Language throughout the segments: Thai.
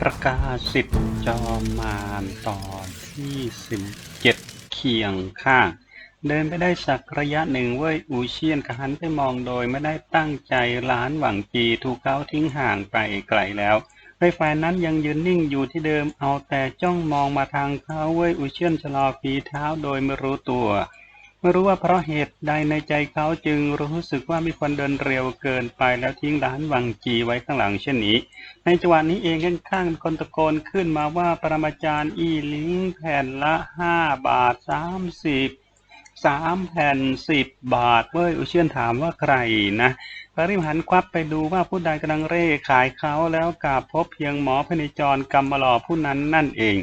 ประกาศสิทธิ์จอมมารตอนที่สิบเจ็ดเคียงข้าง เดินไปได้สักระยะหนึ่งเว้ยอูเชียนกหันไปมองโดยไม่ได้ตั้งใจล้านหวังจีถูกเขาทิ้งห่างไปไกลแล้วไฟฝ่ายนั้นยังยืนนิ่งอยู่ที่เดิมเอาแต่จ้องมองมาทางเขาเว้ยอูเชียนชะลอฝีเท้าโดยไม่รู้ตัว ไม่รู้ว่าเพราะเหตุใดในใจเขาจึงรู้สึกว่ามีคนเดินเร็วเกินไปแล้วทิ้งร้านวังจีไว้ข้างหลังเช่นนี้ ในจังหวะนี้เองข้างๆคนตะโกนขึ้นมาว่าปรมาจารย์อีลิงแผ่นละห้าบาทสามสิบสามแผ่นสิบบาทเว้ยอุเชียนถามว่าใครนะพระริมหันควับไปดูว่าผู้ใดกำลังเร่ขายเขาแล้วกาบพบเพียงหมอพเนจรกำมหลอผู้นั้นนั่นเอง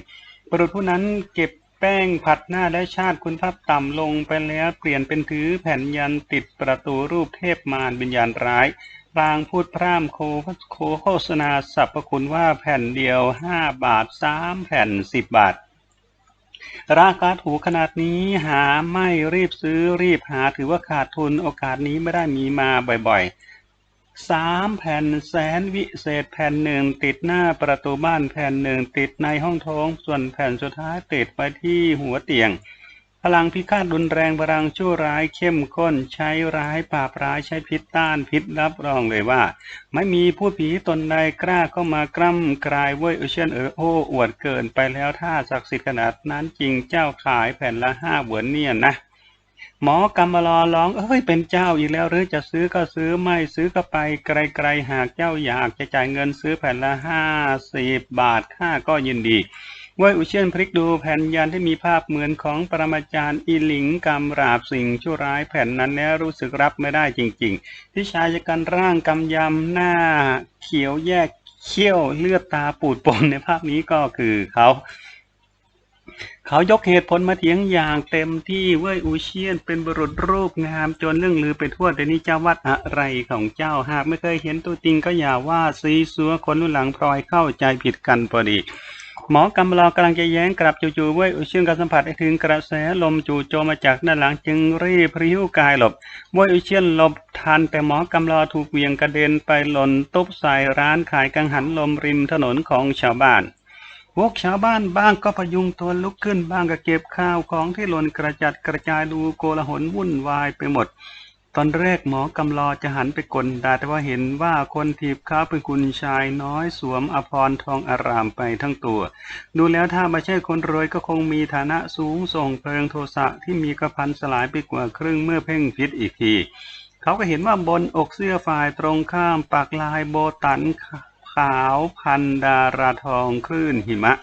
บุรุษผู้นั้นเก็บ แป้งผัดหน้าและชาติคุณภาพต่ำลงไปแล้วเปลี่ยนเป็นถือแผ่นยันติดประตูรูปเทพมารวิญญาณร้ายพลางพูดพร่ำโคโคโฆษณาสรรพคุณว่าแผ่นเดียวห้าบาทสามแผ่นสิบบาท ราคาถูกขนาดนี้หาไม่รีบซื้อรีบหาถือว่าขาดทุนโอกาสนี้ไม่ได้มีมาบ่อยๆ สามแผ่นแสนวิเศษแผ่นหนึ่งติดหน้าประตูบ้านแผ่นหนึ่งติดในห้องโถงส่วนแผ่นสุดท้ายติดไปที่หัวเตียง พลังพิฆาตรุนแรงพลังชั่วร้ายเข้มข้นใช้ร้ายปราบร้ายใช้พิษต้านพิษรับรองเลยว่า ไม่มีผู้ผีตนใดกล้าเข้ามากล้ำกลายเว้ยเอเชียนเออโอ้อวดเกินไปแล้วถ้าศักดิ์สิทธิ์ขนาดนั้นจริงเจ้าขายแผ่นละห้าเหวนเนี่ยนะ หมอกำมารอร้อง เอ้ย เป็นเจ้าอีกแล้วหรือจะซื้อก็ซื้อไม่ซื้อก็ไป ไกลๆหากเจ้าอยากจะจ่ายเงินซื้อแผ่นละห้าสิบบาทข้าก็ยินดีเว้ยอุเชียนพลิกดูแผ่นยันที่มีภาพเหมือนของปรมาจารย์อีหลิงกำราบสิ่งชั่วร้ายแผ่นนั้นแล้วรู้สึกรับไม่ได้จริงๆ ที่ชายชะกันร่างกำยำหน้าเขียวแยกเขี้ยวเลือดตาปูดปนในภาพนี้ก็คือเขา เขายกเหตุผลมาเถียงอย่างเต็มที่เว้ยอูเชียน เป็นบุรุษรูปงามจนเรื่องลือไปทั่วแต่นี่เจ้าวัดอะไรของเจ้าหากไม่เคยเห็นตัวจริงก็อย่าว่าซีซัวคนรุ่นหลังพลอยเข้าใจผิดกันพอดีหมอกำลอกำลังจะแย้งกลับจู่ๆเว้ยอูเชียนก็สัมผัสถึงกระแสลมจู่โจมมาจากด้านหลังจึงรีบพริ้วกายหลบเว้ยอูเชียนหลบทันแต่หมอกำลอถูกเวียงกระเด็นไปหล่นตุ๊บใส่ร้านขายกังหันลมริมถนนของชาวบ้าน พวกชาวบ้านบ้างก็พยุงตัวลุกขึ้นบ้างก็เก็บข้าวของที่หล่นกระจัดกระจายดูโกลาหลวุ่นวายไปหมด ตอนแรกหมอกำลอจะหันไปกลดาแต่ว่าเห็นว่าคนถีบเขาเป็นคุณชายน้อยสวมอภรณ์ทองอารามไปทั้งตัว ดูแล้วถ้าไม่ใช่คนรวยก็คงมีฐานะสูงส่งเพลิงโทสะที่มีกระพันสลายไปกว่าครึ่งเมื่อเพ่งพิษอีกที เขาก็เห็นว่าบนอกเสื้อฝ่ายตรงข้ามปากลายโบตัน ขาวพันดาราทองคลื่นหิมะ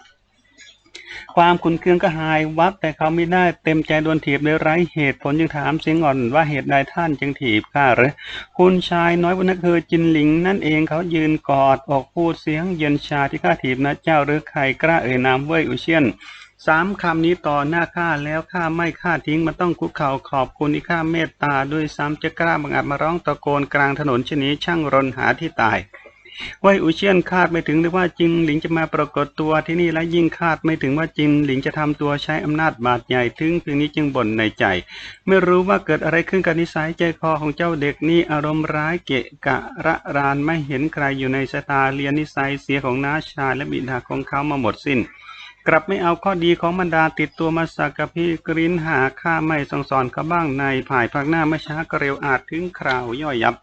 ความขุนเคืองก็หายวับแต่เขาไม่ได้เต็มใจโดนถีบโดยไร้เหตุผลจึงถามเสียงอ่อนว่าเหตุใดท่านจึงถีบข้าหรือคุณชายน้อยวันนั้นคือจินหลิงนั่นเองเขายืนกอดออกพูดเสียงเย็นชาที่ข้าถีบนะเจ้าหรือใครกล้าเอ่ยนามเว่ยอุเชียนสามคำนี้ต่อหน้าข้าแล้วข้าไม่ข้าทิ้งมันต้องคุกเข่าขอบคุณที่ข้าเมตตาด้วยซ้ำจะกล้าบังอาจมาร้องตะโกนกลางถนนเช่นนี้ช่างรนหาที่ตาย ว่ยอูเชียนคาดไม่ถึงเลยว่าจินหลิงจะมาปรากฏตัวที่นี่และยิ่งคาดไม่ถึงว่าจินหลิงจะทำตัวใช้อำนาจบาดใหญ่ถึงเพียงนี้จึงบ่นในใจ ไม่รู้ว่าเกิดอะไรขึ้นกับนิสัยใจคอของเจ้าเด็กนี่อารมณ์ร้ายเกะกะระรานไม่เห็นใครอยู่ในสายตาเรียนนิสัยเสียของน้าชายและบิดาของเขามาหมดสิ้นกลับไม่เอาข้อดีของบรรดาติดตัวมาสักกับพี่กรินหาข้าไม่สงสอนเขาบ้างในภายภาคหน้าไม่ช้าก็เร็วอาจถึงคราวย่อยยับ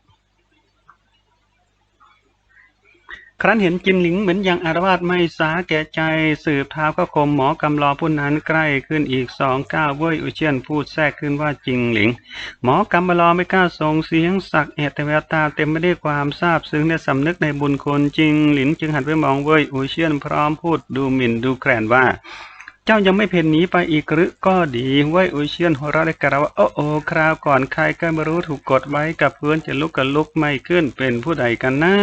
ครั้นเห็นจินหลิงเหมือนอย่างอารวาสไม่สาแก่ใจสืบเท้าก็คมหมอกำลอผู้นั้นใกล้ขึ้นอีกสองก้าวเว้ยอุเชียนพูดแทรกขึ้นว่าจิงหลิง หมอกำมารอไม่กล้าส่งเสียงสักเอดแต่วตาเต็มไปด้วยความซาบซึ้งในสำนึกในบุญคุณจิงหลินจึงหันไปมองเว้ยอุเชียนพร้อมพูดดูหมิ่นดูแกรนว่า เจ้ายังไม่เพ่นหนีไปอีกหรือก็ดีเว้ยอุเชียนหัวเราะได้กล่าวว่าโอ้โอคราวก่อนใครก็ไม่รู้ถูกกดไว้กับพื้นจะลุกก็ลุกไม่ขึ้นเป็นผู้ใดกันนะ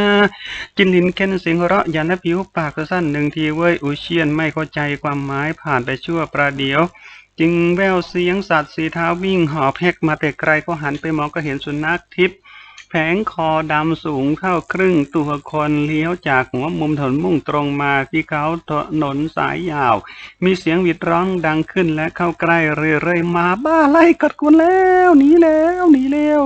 จินลินเค้นเสียงหัวเราะยันและผิวปากสั้นหนึ่งทีเว้ยอุเชียนไม่เข้าใจความหมายผ่านไปชั่วประเดียวจึงแววเสียงสัตว์สีเท้าวิ่งหอบแหกมาแต่ไกลก็หันไปมองก็เห็นสุนัขทิพย์ ผงคอดำสูงเข้าครึ่งตัวคนเลี้ยวจากหัวมุมถนนมุ่งตรงมาที่เขาถนนสายยาว มีเสียงหวิดร้องดังขึ้นและเข้าใกล้เรื่อยๆมาบ้าไล่กัดกุนแล้วหนีแล้วหนีแล้ว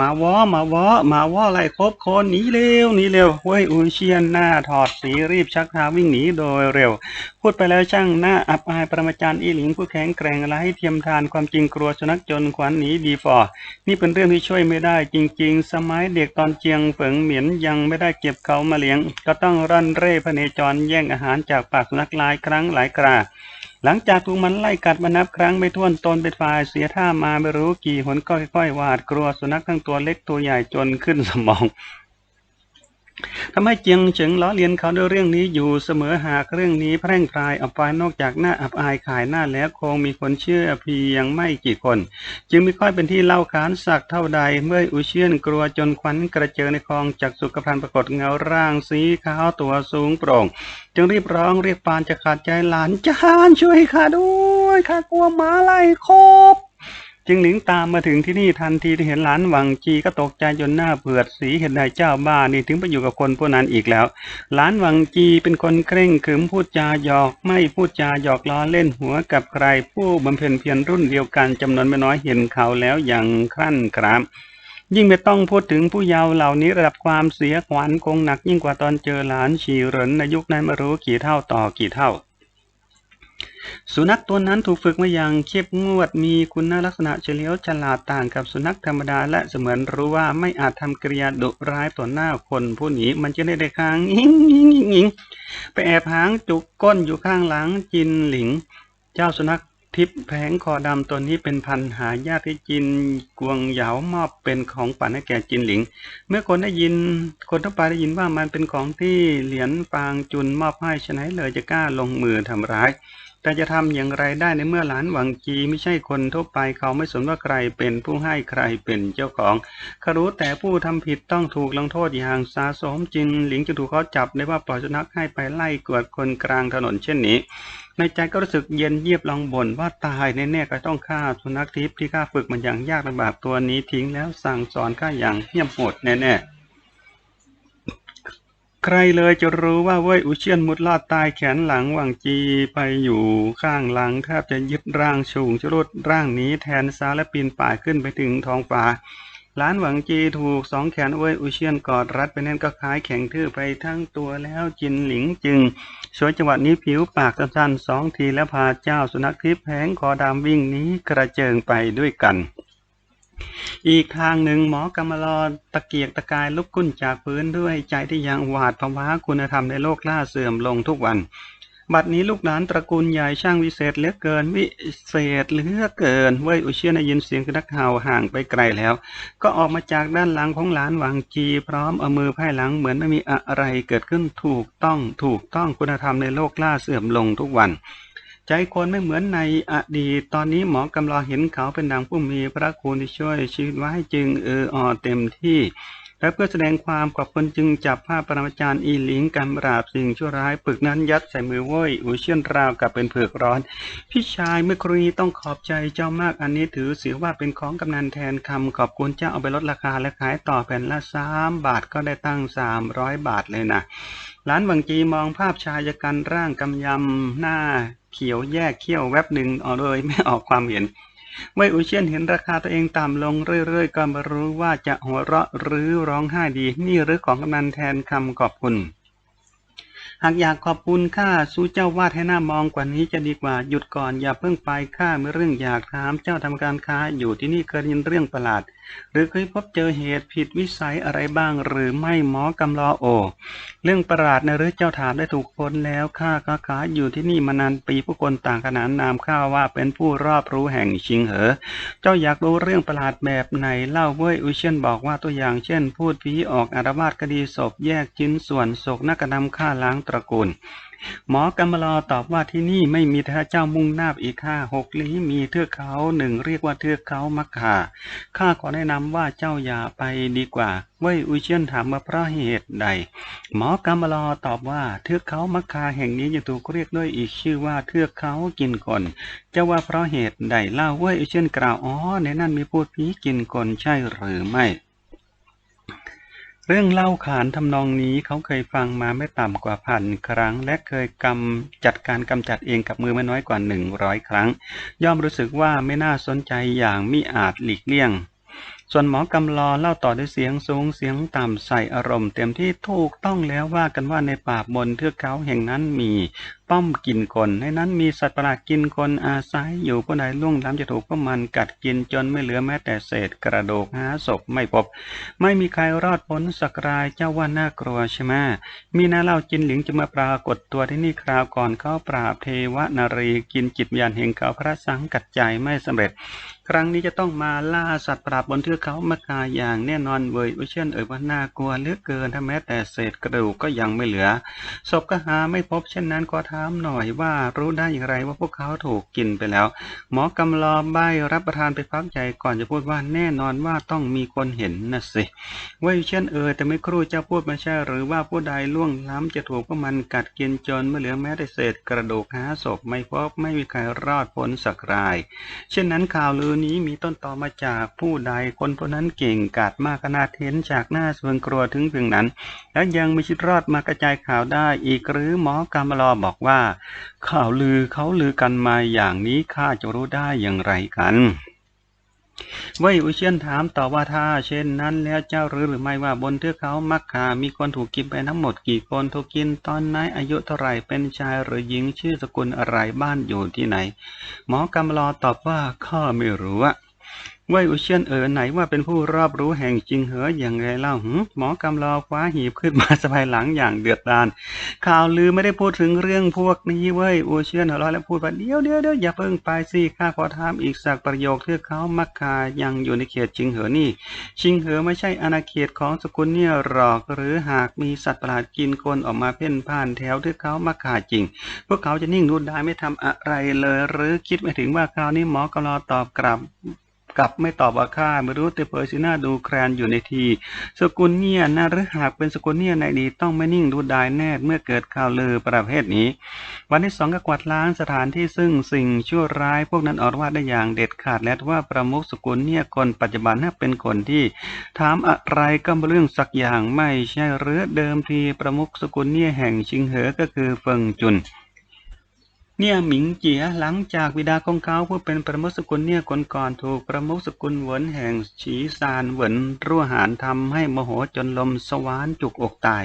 มาวอมาวอมาวอไล่ครบคนหนีเร็วหนีเร็วเว้ยอุยเชียนหน้าถอดสีรีบชักเท้าวิ่งหนีโดยเร็ว พูดไปแล้วช่างหน้าอับอายประมาจารย์อีหลิงผู้แข็งแกร่งไร้เทียมทานความจริงกลัวสุนัขจนขวัญหนีดีฟอร์นี่เป็นเรื่องที่ช่วยไม่ได้จริง ๆ สมัยเด็กตอนเจียงเฝิงเหมียนยังไม่ได้เก็บเขามาเลี้ยง ก็ต้องร่อนเร่พเนจรแย่งอาหารจากปากสุนัขหลายครั้งหลายครา หลังจากถูกมันไล่กัดมานับครั้งไม่ถ้วนตนเป็นฝ่ายเสียท่ามาไม่รู้กี่หนก็ค่อยๆหวาดกลัวสุนัขทั้งตัวเล็กตัวใหญ่จนขึ้นสมอง ทำให้เจียงเฉิงล้อเลียนเขาด้วยเรื่องนี้อยู่เสมอหากเรื่องนี้แพร่งพรายออกไปนอกจากหน้าอับอายขายหน้าแล้วคงมีคนเชื่อเพียงไม่กี่คน จึงไม่ค่อยเป็นที่เล่าขานสักเท่าใด เมื่ออุเชียนกลัวจนควันกระเจิงในคลองจากสุขภัณฑ์ปรากฏเงาร่างสีขาวตัวสูงโปร่ง จึงรีบร้องเรียกปานจะขาดใจหลานจานช่วยข้าด้วยข้ากลัวหมาไล่คบ จึงหลิงตามมาถึงที่นี่ทันทีที่เห็นหลานหวังจีก็ตกใจจนหน้าเผือดสีเห็นนายเจ้าบ้านนี่ถึงไปอยู่กับคนพวกนั้นอีกแล้วหลานหวังจีเป็นคนเคร่งขรึมพูดจาหยอกไม่พูดจาหยอกล้อเล่นหัวกับใครผู้บำเพ็ญเพียรรุ่นเดียวกันจำนวนไม่น้อยเห็นเขาแล้วอย่างครั่นครามยิ่งไม่ต้องพูดถึงผู้เยาว์เหล่านี้ระดับความเสียขวัญคงหนักยิ่งกว่าตอนเจอหลานฉีเหรินในยุคนั้นไม่รู้กี่เท่าต่อกี่เท่า สุนัขตัวนั้นถูกฝึกมาอย่างเข้มงวด มีคุณลักษณะเฉลียวฉลาดต่างกับสุนัขธรรมดา และเสมือนรู้ว่าไม่อาจทำกริยาดุร้ายต่อหน้าคนผู้นี้มันจะได้ได้ค้างอิงอิงอิงอิงไปแอบหางจุกก้นอยู่ข้างหลังจินหลิง เจ้าสุนัขทิพย์แผงคอดำตัวนี้เป็นพันหายากที่จินกวงเหยามอบเป็นของฝันให้แก่จินหลิง เมื่อคนได้ยินคนทั่วไปได้ยินว่ามันเป็นของที่เหรียญปางจุนมอบให้ฉะนั้นเลยจะกล้าลงมือทำร้าย แต่จะทำอย่างไรได้ในเมื่อหลานหวังจีไม่ใช่คนทั่วไปเขาไม่สนว่าใครเป็นผู้ให้ใครเป็นเจ้าของเขารู้แต่ผู้ทำผิดต้องถูกลงโทษอย่างสาสมจิน หลิงจะถูกเขาจับได้ว่าปล่อยสุนัขให้ไปไล่กวดคนกลางถนนเช่นนี้ ในใจก็รู้สึกเย็นเยียบลองบ่นว่าตายแน่ๆก็ต้องฆ่าสุนัขทิพย์ที่ข้าฝึกมันอย่างยากลำบากตัวนี้ทิ้งแล้วสั่งสอนข้าอย่างเหี้ยมโหดแน่ๆ ใครเลยจะรู้ว่าเว้ยอุเชียนมุดลอดตายแขนหลังหวังจีไปอยู่ข้างหลังแทบจะยึดร่างสูงชรุดร่างนี้แทนซาและปีนป่ายขึ้นไปถึงท้องฟ้าหลานหวังจีถูกสองแขนเว้ยอุเชียนกอดรัดไปแน่นก็คล้ายแข็งทื่อไปทั้งตัวแล้วจินหลิงจึงสวยจังหวะนี้ผิวปากสั้นๆสองทีแล้วพาเจ้าสุนัขทิพย์แผงคอดำวิ่งนี้กระเจิงไปด้วยกัน อีกทางหนึ่งหมอกำมลอตะเกียกตะกายลุกขึ้นจากพื้นด้วยใจที่ยังหวาดผวาคุณธรรมในโลกล่าเสื่อมลงทุกวัน บัดนี้ลูกหลานตระกูลใหญ่ช่างวิเศษเหลือเกินวิเศษเหลือเกินเว้ยอุเชียนได้ยินเสียงกระดักเห่าห่างไปไกลแล้ว ก็ออกมาจากด้านหลังของหลานหวังจีพร้อมเอามือไพ่หลังเหมือนไม่มีอะไรเกิดขึ้นถูกต้องถูกต้องคุณธรรมในโลกล่าเสื่อมลงทุกวัน ใจคนไม่เหมือนในอดีต ตอนนี้หมอกำลังเห็นเขาเป็นดังผู้มีพระคุณที่ช่วยชีวิตไว้จึงเอออเต็มที่ และเพื่อแสดงความขอบคุณจึงจับผ้าปรมาจารย์อีหลิงกำราบสิ่งชั่วร้ายปึกนั้นยัดใส่มือว้ยอูเชียนราวกับเป็นเผือกร้อน พี่ชายเมื่อครูนี้ต้องขอบใจเจ้ามากอันนี้ถือเสียว่าเป็นของกำนันแทนคำขอบคุณเจ้าเอาไปลดราคาและขายต่อแผ่นละสามบาทก็ได้ตั้งสามร้อยบาทเลยนะหลานวังจีมองภาพชายกันร่างกำยำหน้า เขียวแยกเขี้ยวแวบหนึ่งออกเลยไม่ออกความเห็นเว่ยอุเชียนเห็นราคาตัวเองต่ำลงเรื่อยๆ ก็ไม่รู้ว่าจะหัวเราะหรือร้องไห้ดี นี่หรือของกำนันแทนคำขอบคุณ หากอยากขอบคุณข้าสู้เจ้าวาดให้หน้ามองกว่านี้จะดีกว่า หยุดก่อนอย่าเพิ่งไปข้ามีเรื่องอยากถามเจ้าทำการค้าอยู่ที่นี่เคยยินเรื่องประหลาด หรือเคยพบเจอเหตุผิดวิสัยอะไรบ้าง หรือไม่หมอกำลอโอ เรื่องประหลาดนะหรือเจ้าถามได้ถูกคนแล้วข้าค้าขายอยู่ที่นี่มานานปีผู้คนต่างขนานนามข้าว่าเป็นผู้รอบรู้แห่งชิงเหอ เจ้าอยากรู้เรื่องประหลาดแบบไหนเล่าเว้ยอุเชนบอกว่าตัวอย่างเช่น พูดผีออกอารวาสคดีศพแยกชิ้นส่วนศกนักกระทำฆ่าล้างตระกูล หมอกำมลอตอบว่าที่นี่ไม่มีพระเจ้ามุ่งนาบอีกห้าหกลี้มีเทือกเขาหนึ่งเรียกว่าเทือกเขามักคาข้าขอแนะนำว่าเจ้าอย่าไปดีกว่าเว่ยอุเชียนถามว่าเพราะเหตุใด หมอกำมลอตอบว่าเทือกเขามักคาแห่งนี้ยังถูกเรียกด้วยอีกชื่อว่าเทือกเขากินคนจะว่าเพราะเหตุใดเล่าเว่ยอุเชียนกล่าวอ๋อในนั้นมีพูดผีกินคนใช่หรือไม่ เรื่องเล่าขานทำนองนี้เขาเคยฟังมาไม่ต่ำกว่าพันครั้ง และเคยกำจัดการกำจัดเองกับมือไม่น้อยกว่าหนึ่งร้อยครั้ง ย่อมรู้สึกว่าไม่น่าสนใจอย่างมิอาจหลีกเลี่ยง ส่วนหมอกำลอเล่าต่อด้วยเสียงสูงเสียงต่ำใส่อารมณ์เต็มที่ถูกต้องแล้วว่ากันว่าในป่าบนเทือกเขาแห่งนั้นมีป้อมกินคนในนั้นมีสัตว์ประหลาดกินคนอาศัยอยู่ผู้ใดล่วงล้ำจะถูกพวกมันกัดกินจนไม่เหลือแม้แต่เศษกระดูกหาศพไม่พบ ไม่มีใครรอดพ้นสักรายเจ้าว่าน่ากลัวใช่ไหมมีนาเล่าจินหลิงจะมาปรากฏตัวที่นี่คราวก่อนเขาปราบเทวนารีกินจิตวิญญาณแห่งเขาพระสังกัดใจไม่สำเร็จ ครั้งนี้จะต้องมาล่าสัตว์ปราบบนเทือกเขามากาอย่างแน่นอนเวยวิเชนเอ่ยว่าน่ากลัวเหลือเกินถ้าแม้แต่เศษกระดูกก็ยังไม่เหลือ ศพก็หาไม่พบเช่นนั้นก็ถามหน่อยว่ารู้ได้อย่างไรว่าพวกเขาถูกกินไปแล้ว หมอกำลอใบรับประทานไปพักใหญ่ก่อนจะพูดว่าแน่นอนว่าต้องมีคนเห็นนะสิเวยวิเชนเอ่ยแต่ไม่ครู่จะพูดมาใช่หรือว่าผู้ใดล่วงล้ำจะถูกพวกมันกัดกินจนไม่เหลือแม้แต่เศษกระดูกหาศพไม่พบไม่มีใครรอดพ้นสักราย เช่นนั้นข่าวลือนี้มีต้นตอมาจากผู้ใดคนผู้นั้นเก่งกาจมากขนาดเห็นจากหน้าส่วนกลัวถึงเพียงนั้น และยังมีชีวิตรอดมากระจายข่าวได้อีกหรือหมอกำลอบอกว่า ข่าวลือเขาลือกันมาอย่างนี้ข้าจะรู้ได้อย่างไรกัน เว่ยอุเชียนถามต่อว่าถ้าเช่นนั้นแล้วเจ้ารู้หรือไม่ว่าบนเทือกเขามักคามีคนถูกกินไปทั้งหมดกี่คนถูกกินตอนไหนอายุเท่าไหร่เป็นชายหรือหญิงชื่อสกุลอะไรบ้านอยู่ที่ไหน หมอกำลอตอบว่าข้าไม่รู้อะ ว่ยอุเชียนเอ๋อไหนว่าเป็นผู้รอบรู้แห่งจริงเหออย่างไรเล่าหหมอกำลอคว้าหีบขึ้นมาสะพายหลังอย่างเดือดดาลข่าวลือไม่ได้พูดถึงเรื่องพวกนี้เว้ยอุเชียนหัวเราะและพูดว่าเดี๋ยวเดี๋ยวเดี๋ยวอย่าเพิ่งไปสิข้าขอถามอีกสักประโยคเทือเขามักคายังอยู่ในเขตจิงเหอนี่ชิงเหอไม่ใช่อาณาเขตของสกุลเนี่ยหรอกหรือหากมีสัตว์ประหลาดกินคนออกมาเพ่นพ่านแถวเทือเขามักคาจริง พวกเขาจะนิ่งดูได้ไม่ทำอะไรเลย หรือคิดไม่ถึงว่าคราวนี้หมอกำลอตอบกลับ กลับไม่ตอบว่าข้าไม่รู้แต่เผยสีหน้าดูแคลนอยู่ในที สกุลเนียนะหรือหากเป็นสกุลเนียในดีต้องไม่นิ่งดูดายแน่เมื่อเกิดข่าวลือประเภทนี้ วันที่สองก็กวาดล้างสถานที่ซึ่งสิ่งชั่วร้ายพวกนั้นออกว่าได้อย่างเด็ดขาดและว่าประมุขสกุลเนียคนปัจจุบันน่เป็นคนที่ถามอะไรก็เรื่องสักอย่างไม่ใช่หรือเดิมทีประมุขสกุลเนียแห่งชิงเหอก็คือเฟิงจุน เนี่ยหมิงเจียหลังจากวิดาของเขาผู้เป็นประมุขสกุลเนี่ยคนก่อนถูกประมุขสกุลเหวินแห่งฉีซานเหวินรั่วหานทำให้โมโหจนลมสวานจุกอกตาย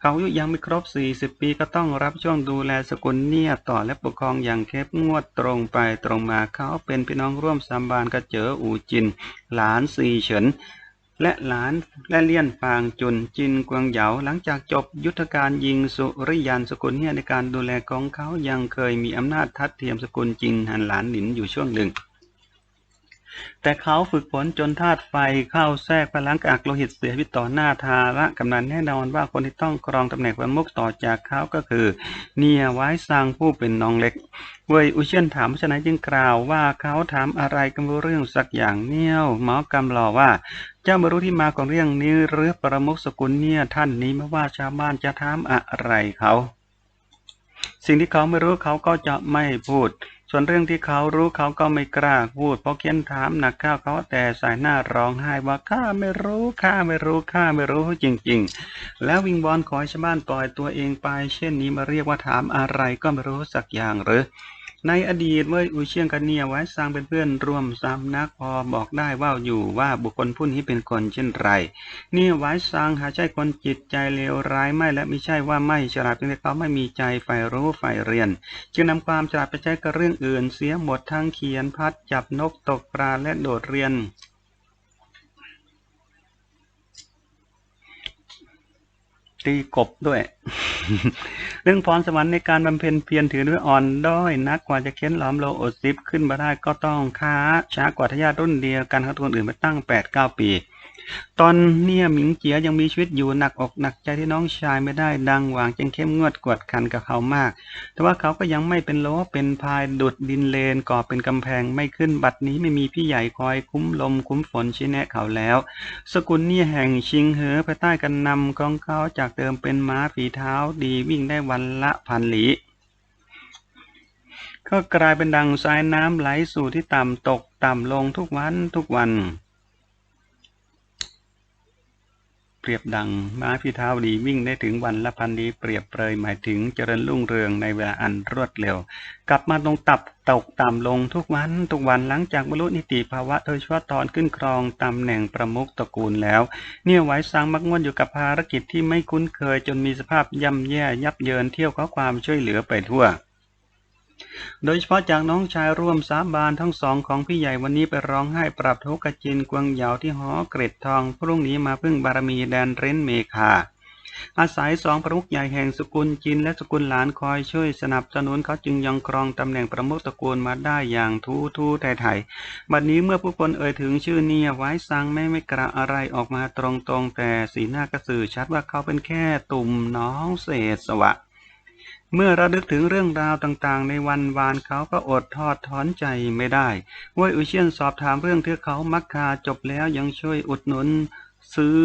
เขาอายุยังไม่ครบ 40 ปีก็ต้องรับช่วงดูแลสกุลเนี่ยต่อและปกครองอย่างเข้มงวดตรงไปตรงมาเขาเป็นพี่น้องร่วมสามบานกระเจออูจิน หลานซีเฉิน และหลานและเลี่ยนฟางจุนจินกวงเหยาหลังจากจบยุทธการยิงสุริยันสกุลเนี่ยในการดูแลของเขายังเคยมีอำนาจทัดเทียมสกุลจินหันหลานหลินอยู่ช่วงหนึ่ง แต่เขาฝึกฝนจนธาตุไฟเข้าแทรกพลังกากโลหิตเสียวิตต่อหน้าทาระกำนันแน่นอนว่าคนที่ต้องครองตำแหน่งประมุขต่อจากเขาก็คือ เนียไว้สร้างผู้เป็นน้องเล็ก เวยอุเชียนถามฉะนั้นจึงกล่าวว่าเขาถามอะไรกันเรื่องสักอย่างเนี่ยหมอกำลอว่าจ้าไม่รู้ที่มาของเรื่องนี้หรือประมุขสกุลเนี่ยท่านนี้ไม่ว่าชาวบ้านจะถามอะไรเขา สิ่งที่เขาไม่รู้เขาก็จะไม่พูด ส่วนเรื่องที่เขารู้เขาก็ไม่กล้าพูดเพราะเคียนถามหนักข้าวเขาแต่สายหน้าร้องไห้ว่าข้าไม่รู้ข้าไม่รู้ข้าไม่รู้จริง ๆ แล้ววิงบอลขอให้ชาวบ้านปล่อยตัวเองไป เช่นนี้มาเรียกว่าถามอะไรก็ไม่รู้สักอย่างหรือ ในอดีตเมื่ออุเชียงกันเนียไว้สร้างเป็นเพื่อนร่วมสามนักพอบอกได้ว่าอยู่ว่าบุคคลผู้นี้เป็นคนเช่นไรเนี่ยไว้สร้างหาใช่คนจิตใจเลวร้ายไม่และไม่ใช่ว่าไม่ฉลาดเพียงแต่เขาไม่มีใจใฝ่รู้ใฝ่เรียน จึงนำความฉลาดไปใช้กับเรื่องอื่นเสียหมดทั้งเขียนพัดจับนกตกปลาและโดดเรียน ตีกบด้วย เรื่องพรสวรรค์ในการบำเพ็ญเพียรถือด้วยอ่อนด้อยนักกว่าจะเค้นหลอมโลอดซิบขึ้นมาได้ก็ต้องค้าช้ากว่าทายาทรุ่นเดียวกันเขาคนอื่นไปตั้งแปดเก้าปี ตอนเนี่ยหมิงเจียยังมีชีวิตอยู่หนักอกหนักใจที่น้องชายไม่ได้ดังหวางจึงเข้มงวดกวดขันกับเขามาก แต่ว่าเขาก็ยังไม่เป็นโลเป็นพายดุดดินเลนก่อเป็นกำแพงไม่ขึ้นบัดนี้ไม่มีพี่ใหญ่คอยคุ้มลมคุ้มฝนชี้แนะเขาแล้ว สกุลเนี่ยแห่งชิงเหอภายใต้กันนำของเขาจากเดิมเป็นม้าฝีเท้าดีวิ่งได้วันละพันหลีก็กลายเป็นดังสายน้ำไหลสู่ที่ต่ำตกต่ำลงทุกวันทุกวัน รียบดังม้าพิเท้าดีวิ่งได้ถึงวันละพันดีเปรียบเปรยหมายถึงเจริญรุ่งเรืองในเวลาอันรวดเร็ว กลับมาตรงตับตกต่ำลงทุกวันทุกวันหลังจากบรรลุนิติภาวะโดยเฉพาะตอนขึ้นครองตำแหน่งประมุขตระกูลแล้ว เนี่ยไว้สร้างมักง่วนอยู่กับภารกิจที่ไม่คุ้นเคยจนมีสภาพย่ำแย่ยับเยินเที่ยวขอความช่วยเหลือไปทั่ว โดยเฉพาะจากน้องชายร่วมสาบานทั้งสองของพี่ใหญ่วันนี้ไปร้องไห้ปรับทุกข์กบจินกวงเหยาที่หอเกร็ดทอง พรุ่งนี้มาพึ่งบารมีแดนเร้นเมคาอาศัยสองประมุขใหญ่แห่งสกุลจินและสกุลหลานคอยช่วยสนับสนุนเขาจึงยังครองตำแหน่งประมุขตระกูลมาได้อย่างทู่ทู่ไทยไทยบัดนี้เมื่อผู้คนเอ่ยถึงชื่อเนียไว้สังไม่ไม่กระอะไรออกมาตรงๆ แต่สีหน้ากระสือชัดว่าเขาเป็นแค่ตุ่มน้องเศษสวะ เมื่อระลึกถึงเรื่องราวต่างๆ ในวันวานเขาก็อดทอดถอนใจไม่ได้ว่ยอุเชียนสอบถามเรื่องที่เขามักคาจบแล้วยังช่วยอุดหนุน ซื้อ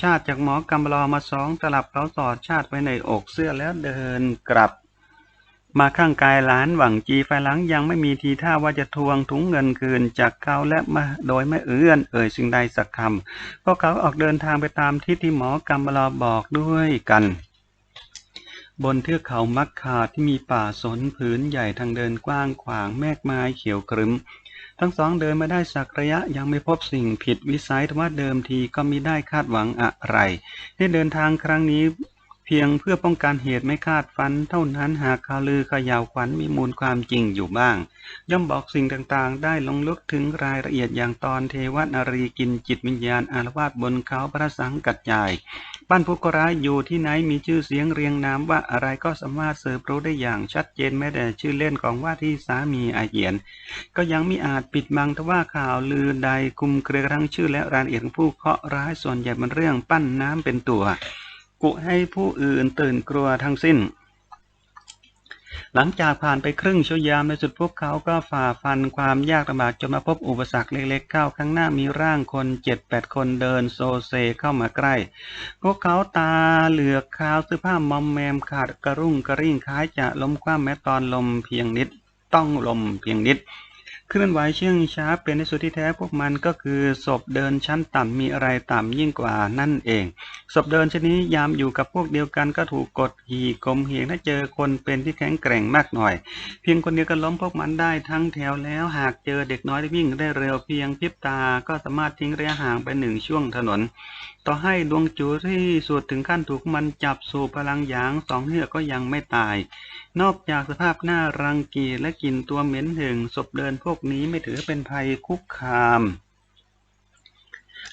ชาติจากหมอกำลอมาสองตลับเขาสอดชาติไว้ในอกเสื้อแล้วเดินกลับ มาข้างกายหลานหวังจีไฟหลังยังไม่มีทีท่าว่าจะทวงถุงเงินคืนจากเขาและมาโดยไม่เอื้อนเอ่ยสิ่งใดสักคำเพราะเขาออกเดินทางไปตามที่ที่หมอกำลอบอกด้วยกัน บนเทือกเขามักคาที่มีป่าสนผืนใหญ่ทางเดินกว้างขวางแมกไม้เขียวครึม ทั้งสองเดินมาได้สักระยะยังไม่พบสิ่งผิดวิสัยแต่ว่าเดิมทีก็มิได้คาดหวังอะไร ในเดินทางครั้งนี้ เพียงเพื่อป้องกันเหตุไม่คาดฝัน เท่านั้นหากข่าวลือขย่าวขวัญมีมูลความจริงอยู่บ้าง ย่อมบอกสิ่งต่างๆ ได้ลงลึกถึงรายละเอียดอย่างตอนเทวนารีกินจิตวิญญาณอารวาสบนเขาพระสังกัดใหญ่บ้านผู้กร้ายอยู่ที่ไหนมีชื่อเสียงเรียงนามว่าอะไรก็สามารถเสิร์ฟรู้ได้อย่างชัดเจนแม้แต่ชื่อเล่นของว่าที่สามีอาเหียน ก็ยังไมิอาจปิดบังทว่าข่าวลือใดคุมเครือทั้งชื่อและรายละเอียดของผู้เคาะร้ายส่วนใหญ่มันเรื่องปั้นน้ำเป็นตัว กุให้ผู้อื่นตื่นกลัวทั้งสิ้น หลังจากผ่านไปครึ่งชั่วยามในสุดพวกเขาก็ฝ่าฟันความยากลำบากจนมาพบอุปสรรคเล็กๆเข้าข้างหน้ามีร่างคนเจ็ดแปดคนเดินโซเซเข้ามาใกล้ พวกเขาตาเหลือกขาวเสื้อผ้ามอมแมมขาดกระรุ่งกระริ่งคล้ายจะล้มคว่ำแม้ตอนลมเพียงนิด ต้องลมเพียงนิด เคลื่อนไหวเชื่องช้าเป็นที่สุดที่แท้พวกมันก็คือศพเดินชั้นต่ำมีอะไรต่ำยิ่งกว่านั่นเองศพเดินชนิดยามอยู่กับพวกเดียวกันก็ถูกกดขี่กลมเหงถ้าเจอคนเป็นที่แข็งแกร่งมากหน่อย เพียงคนเดียวก็ล้มพวกมันได้ทั้งแถวแล้วหากเจอเด็กน้อยที่วิ่งได้เร็วเพียงพริบตาก็สามารถทิ้งระยะห่างไปหนึ่งช่วงถนน ต่อให้ดวงจูที่สุดถึงขั้นถูกมันจับสู่พลังหยางสองเหือกก็ยังไม่ตาย นอกจากสภาพหน้ารังเกีและกลิ่นตัวเหม็นหึงศพเดินพวกนี้ไม่ถือเป็นภัยคุกคาม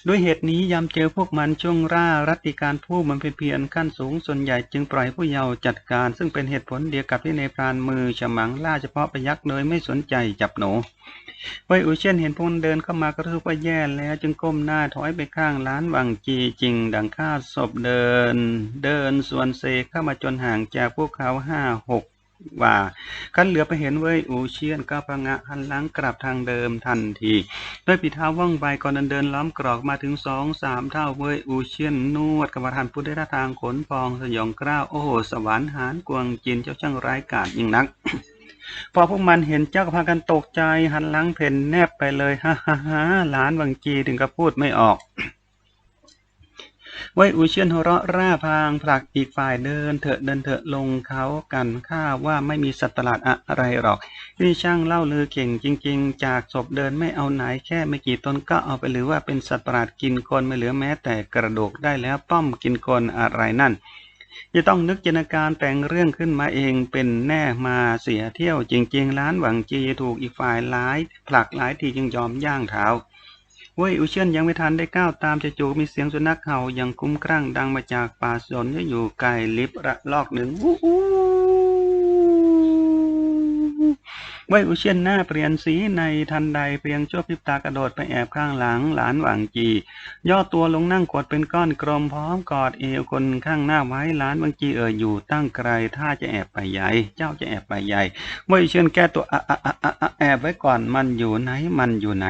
ด้วยเหตุนี้ยามเจอพวกมันช่วงร่ารัติการผู้มันเป็นเพียรขั้นสูงส่วนใหญ่จึงปล่อยผู้เยาว์จัดการ ซึ่งเป็นเหตุผลเดียวกับที่ในพรานมือฉมังล่าเฉพาะไปยักษ์โดยไม่สนใจจับหนูไวอุเชนเห็นพวกมันเดินเข้ามาก็รู้สึกว่าแย่แล้วจึงก้มหน้าถอยไปข้างร้านวังจีจริง ดังฆ่าศพเดิน เดินส่วนเซเข้ามาจนห่างจากพวกเขาห้าหก ว่าคันเหลือไปเห็นเว้ยอูเชียนก็ประงะหันหลังกลับทางเดิมทันที ด้วยปีเท้าว่องไวก่อนเดินล้อมกรอกมาถึงสองสามเท่าเว้ยอูเชียนนวดกรรมฐานพุทธท่าทางขนพองสยองกล้าวโอ้โหสวรรค์หานกวงจินเจ้าช่างร้ายกาจยิ่งนักพอพวกมันเห็นเจ้าก็พากันตกใจหันหลังเพ่นแนบไปเลยฮ่าฮ่าฮ่าหลานวังจีถึงกับพูดไม่ออก ไว้อูเชียนหัวเราะร่าพางผลักอีกฝ่ายเดินเถอะเดินเถอะลงเขากันข้าว่าไม่มีสัตว์ประหลาดอะไรหรอกที่ช่างเล่าลือเก่งจริง ๆ จากศพเดินไม่เอาไหนแค่ไม่กี่ต้นก็เอาไปหรือว่าเป็นสัตว์ประหลาดกินคนไม่เหลือแม้แต่กระดูกได้แล้วป้อมกินคนอะไรนั่นจะต้องนึกจินตนาการแต่งเรื่องขึ้นมาเองเป็นแน่มาเสียเที่ยวจริงๆร้านหวังจีถูกอีกฝ่ายหลายผลักหลายทีจึงยอมย่างเท้า เว้ยอุเชียนยังไม่ทันได้ก้าวตามจะจูมีเสียงสุนัขเห่าอย่างคุ้มครั่งดังมาจากป่าสนที่อยู่ไกลลิบระลอกหนึ่งวู้วู้เว้ยอุเชียนหน้าเปลี่ยนสีในทันใดเพียงชั่วพริบตากระโดดไปแอบข้างหลังหลานหวังจี ย่อตัวลงนั่งกดเป็นก้อนกลมพร้อมกอดเอวคนข้างหน้าไว้หลานหวังจีเอ่ยอยู่ตั้งไกลถ้าจะแอบไปใหญ่ เจ้าจะแอบไปใหญ่เว้ยอุเชียนแก้ตัวอะอะอะอะอะแอบไว้ก่อนมันอยู่ไหนมันอยู่ไหน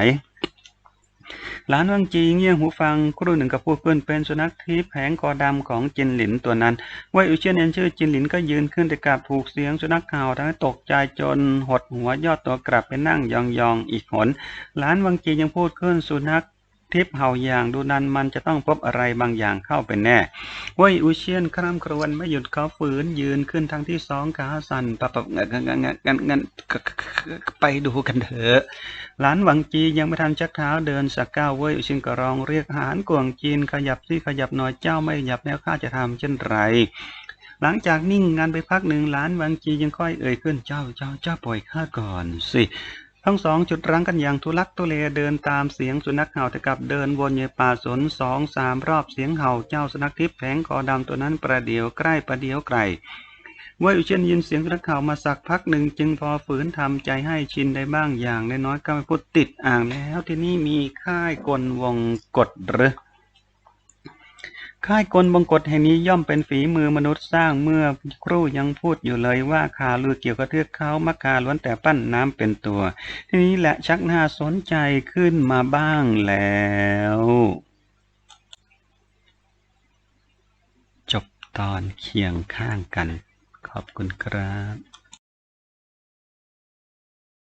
หลานวังจีเงี่ยหูฟังครู่หนึ่งกับพูดเพื่อนเป็นสุนัขที่แผงคอดำของจินหลินตัวนั้นไว้อุเชียนเอ็นชื่อจินหลินก็ยืนขึ้นแต่กลับถูกเสียงสุนัขเห่าทำให้ตกใจจนหดหัวยอดตัวกลับไปนั่งยองๆอีกหนหลานวังจียังพูดขึ้นสุนัข ทิพย์เห่าอย่างดูนันมันจะต้องพบอะไรบางอย่างเข้าไปแน่เว้ยอุเชียนคร่ำครวญไม่หยุดเขาฝืนยืนขึ้นทั้งที่สองขาสั่นปะปะงันงั้นงันงันงั้นไปดูกันเถอะหลานหวังจียังไม่ทันชักเท้าเดินสักก้าวเว้ยอุเชียนก็ร้องเรียกหานกวงจีนขยับสิขยับหน่อยเจ้าไม่ขยับแล้วข้าจะทำเช่นไรหลังจากนิ่งงานไปพักหนึ่งหลานวังจียังค่อยเอ่ยขึ้นเจ้าเจ้าเจ้าปล่อยข้าก่อนสิ ทั้งสองจุดรั้งกันอย่างทุลักทุเลเดินตามเสียงสุนัขเห่าแต่กลับเดินวนอยู่ป่าสนสองสามรอบเสียงเห่าเจ้าสุนัขทิพย์แผงคอดำตัวนั้นประเดี๋ยวใกล้ประเดี๋ยวไกลว่าอุเชนยินเสียงสุนัขเห่ามาสักพักหนึ่งจึงพอฝืนทำใจให้ชินได้บ้างอย่างน้อยๆก็ไม่พูดติดอ่างแล้วที่นี่มีค่ายกลวงกดหรือ ค่ายกลบงกฎแห่งนี้ย่อมเป็นฝีมือมนุษย์สร้างเมื่อครู่ยังพูดอยู่เลยว่าข่าวลือเกี่ยวกับเทือกเขามักคาล้วนแต่ปั้นน้ำเป็นตัว ทีนี้แหละชักน่าสนใจขึ้นมาบ้างแล้วจบตอนเคียงข้างกัน ขอบคุณครับ